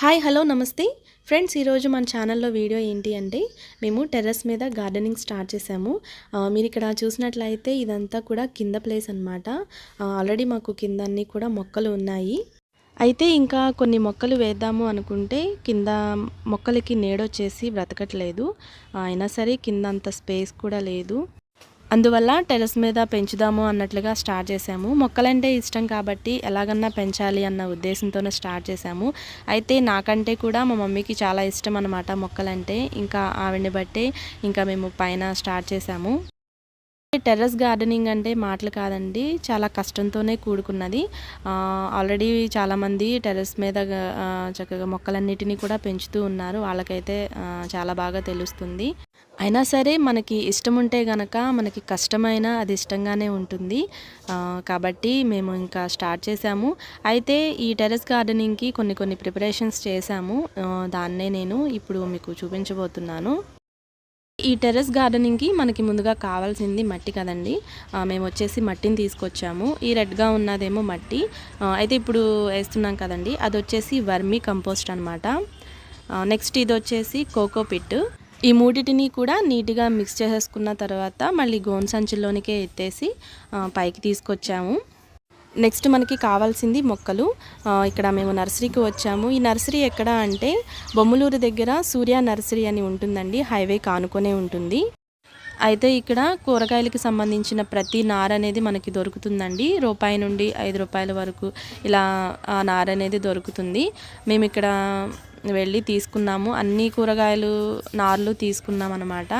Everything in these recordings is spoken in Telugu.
హాయ్ హలో నమస్తే. ఫ్రెండ్స్ ఈరోజు మన ఛానల్లో వీడియో ఏంటి అంటే మేము టెర్రస్ మీద గార్డెనింగ్ స్టార్ట్ చేసాము మీరు ఇక్కడ చూసినట్లయితే ఇదంతా కూడా కింద ప్లేస్ అనమాట ఆల్రెడీ మాకు కింద అన్నీ కూడా మొక్కలు ఉన్నాయి. అయితే ఇంకా కొన్ని మొక్కలు వేద్దాము అనుకుంటే కింద మొక్కలకి నీడొచ్చేసి బ్రతకట్లేదు. అయినా సరే కింద అంత స్పేస్ కూడా లేదు. అందువల్ల టెర్రస్ మీద పెంచుదాము అన్నట్లుగా స్టార్ట్ చేసాము మొక్కలంటే ఇష్టం కాబట్టి ఎలాగన్నా పెంచాలి అన్న ఉద్దేశంతోనే స్టార్ట్ చేసాము అయితే నాకంటే కూడా మా మమ్మీకి చాలా ఇష్టం అనమాట మొక్కలంటే. ఇంకా ఆవిడని బట్టే ఇంకా మేము పైన స్టార్ట్ చేసాము టెర్రస్ గార్డెనింగ్ అంటే మాటలు కాదండి చాలా కష్టంతోనే కూడుకున్నది. ఆల్రెడీ చాలామంది టెర్రస్ మీద చక్కగా మొక్కలన్నిటినీ కూడా పెంచుతూ ఉన్నారు. వాళ్ళకైతే చాలా బాగా తెలుస్తుంది. అయినా సరే మనకి ఇష్టం ఉంటే గనక మనకి కష్టమైన అది ఇష్టంగానే ఉంటుంది. కాబట్టి మేము ఇంకా స్టార్ట్ చేసాము అయితే ఈ టెర్రస్ గార్డెనింగ్కి కొన్ని కొన్ని ప్రిపరేషన్స్ చేశాము. దాన్నే నేను ఇప్పుడు మీకు చూపించబోతున్నాను. ఈ టెర్రస్ గార్డెనింగ్కి మనకి ముందుగా కావాల్సింది మట్టి కదండి. మేము వచ్చేసి మట్టిని తీసుకొచ్చాము. ఈ రెడ్గా ఉన్నదేమో మట్టి. అయితే ఇప్పుడు వేస్తున్నాం కదండి. అది వచ్చేసి వర్మీ కంపోస్ట్ అనమాట నెక్స్ట్ ఇది వచ్చేసి కోకో పిట్. ఈ మూడిటిని కూడా నీట్గా మిక్స్ చేసేసుకున్న తర్వాత మళ్ళీ గోన్ సంచుల్లోనికే ఎత్తేసి పైకి తీసుకొచ్చాము. నెక్స్ట్ మనకి కావాల్సింది మొక్కలు. ఇక్కడ మేము నర్సరీకి వచ్చాము. ఈ నర్సరీ ఎక్కడ అంటే బొమ్మలూరు దగ్గర సూర్య నర్సరీ అని ఉంటుందండి. హైవే కానుకొనే ఉంటుంది. అయితే ఇక్కడ కూరగాయలకి సంబంధించిన ప్రతి నార అనేది మనకి దొరుకుతుందండి. రూపాయి నుండి ఐదు రూపాయల వరకు ఇలా ఆ నార అనేది దొరుకుతుంది. మేము ఇక్కడ వెళ్ళి తీసుకున్నాము. అన్ని కూరగాయలు నార్లు తీసుకున్నాం అనమాట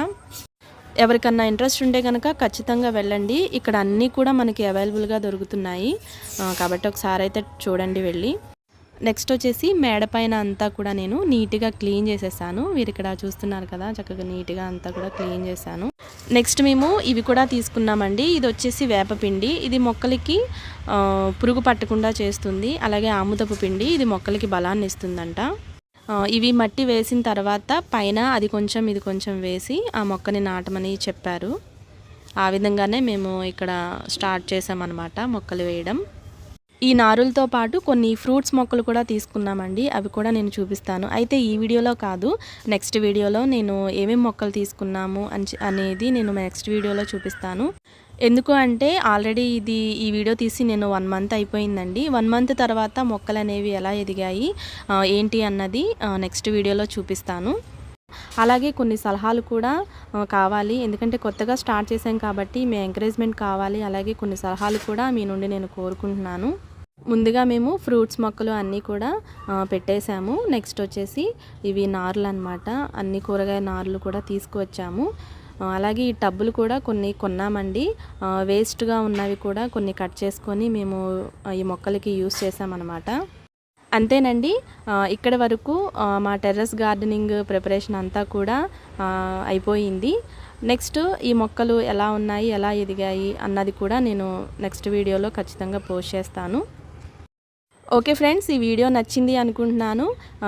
ఎవరికన్నా ఇంట్రెస్ట్ ఉంటే కనుక ఖచ్చితంగా వెళ్ళండి. ఇక్కడ అన్నీ కూడా మనకి అవైలబుల్గా దొరుకుతున్నాయి. కాబట్టి ఒకసారి అయితే చూడండి వెళ్ళి. నెక్స్ట్ వచ్చేసి మేడ పైన అంతా కూడా నేను నీట్గా క్లీన్ చేసేసాను. మీరు ఇక్కడ చూస్తున్నారు కదా చక్కగా నీట్గా అంతా కూడా క్లీన్ చేశాను. నెక్స్ట్ మేము ఇవి కూడా తీసుకున్నామండి. ఇది వచ్చేసి వేపపిండి ఇది మొక్కలకి పురుగు పట్టకుండా చేస్తుంది. అలాగే ఆముదపు పిండి. ఇది మొక్కలకి బలాన్ని ఇస్తుందంట ఇవి మట్టి వేసిన తర్వాత పైన అది కొంచెం ఇది కొంచెం వేసి ఆ మొక్కని నాటమని చెప్పారు. ఆ విధంగానే మేము ఇక్కడ స్టార్ట్ చేసామన్నమాట మొక్కలు వేయడం. ఈ నారులతో పాటు కొన్ని ఫ్రూట్స్ మొక్కలు కూడా తీసుకున్నామండి. అవి కూడా నేను చూపిస్తాను. అయితే ఈ వీడియోలో కాదు నెక్స్ట్ వీడియోలో నేను ఏమేమి మొక్కలు తీసుకున్నాము అని అనేది నేను నెక్స్ట్ వీడియోలో చూపిస్తాను. ఎందుకు అంటే ఆల్రెడీ ఇది ఈ వీడియో తీసి నేను వన్ మంత్ అయిపోయిందండి. వన్ మంత్ తర్వాత మొక్కలు అనేవి ఎలా ఎదిగాయి ఏంటి అన్నది నెక్స్ట్ వీడియోలో చూపిస్తాను. అలాగే కొన్ని సలహాలు కూడా కావాలి. ఎందుకంటే కొత్తగా స్టార్ట్ చేశాం కాబట్టి మీ ఎంకరేజ్మెంట్ కావాలి. అలాగే కొన్ని సలహాలు కూడా మీ నుండి నేను కోరుకుంటున్నాను. ముందుగా మేము ఫ్రూట్స్ మొక్కలు అన్నీ కూడా పెట్టేశాము. నెక్స్ట్ వచ్చేసి ఇవి నార్లు అనమాట అన్ని కూరగాయ నార్లు కూడా తీసుకువచ్చాము. అలాగే ఈ టబ్బులు కూడా కొన్ని కొన్నామండి. వేస్ట్గా ఉన్నవి కూడా కొన్ని కట్ చేసుకొని మేము ఈ మొక్కలకి యూస్ చేసామన్నమాట అంతేనండి. ఇక్కడ వరకు మా టెర్రస్ గార్డెనింగ్ ప్రిపరేషన్ అంతా కూడా అయిపోయింది. నెక్స్ట్ ఈ మొక్కలు ఎలా ఉన్నాయి ఎలా ఎదిగాయి అన్నది కూడా నేను నెక్స్ట్ వీడియోలో ఖచ్చితంగా పోస్ట్ చేస్తాను. ఓకే ఫ్రెండ్స్ ఈ వీడియో నచ్చింది అనుకుంటున్నాను.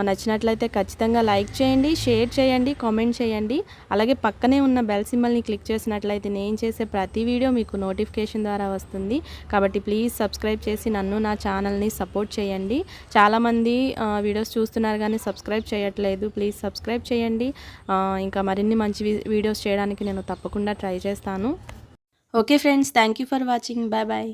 నచ్చినట్లయితే ఖచ్చితంగా లైక్ చేయండి షేర్ చేయండి కామెంట్ చేయండి. అలాగే పక్కనే ఉన్న బెల్ సింబల్ని క్లిక్ చేసినట్లయితే నేను చేసే ప్రతి వీడియో మీకు నోటిఫికేషన్ ద్వారా వస్తుంది. కాబట్టి ప్లీజ్ సబ్స్క్రైబ్ చేసి నన్ను నా ఛానల్ని సపోర్ట్ చేయండి. చాలామంది వీడియోస్ చూస్తున్నారు కానీ సబ్స్క్రైబ్ చేయట్లేదు. ప్లీజ్ సబ్స్క్రైబ్ చేయండి. ఇంకా మరిన్ని మంచి వీడియోస్ చేయడానికి నేను తప్పకుండా ట్రై చేస్తాను. Okay friends thank you for watching. Bye bye.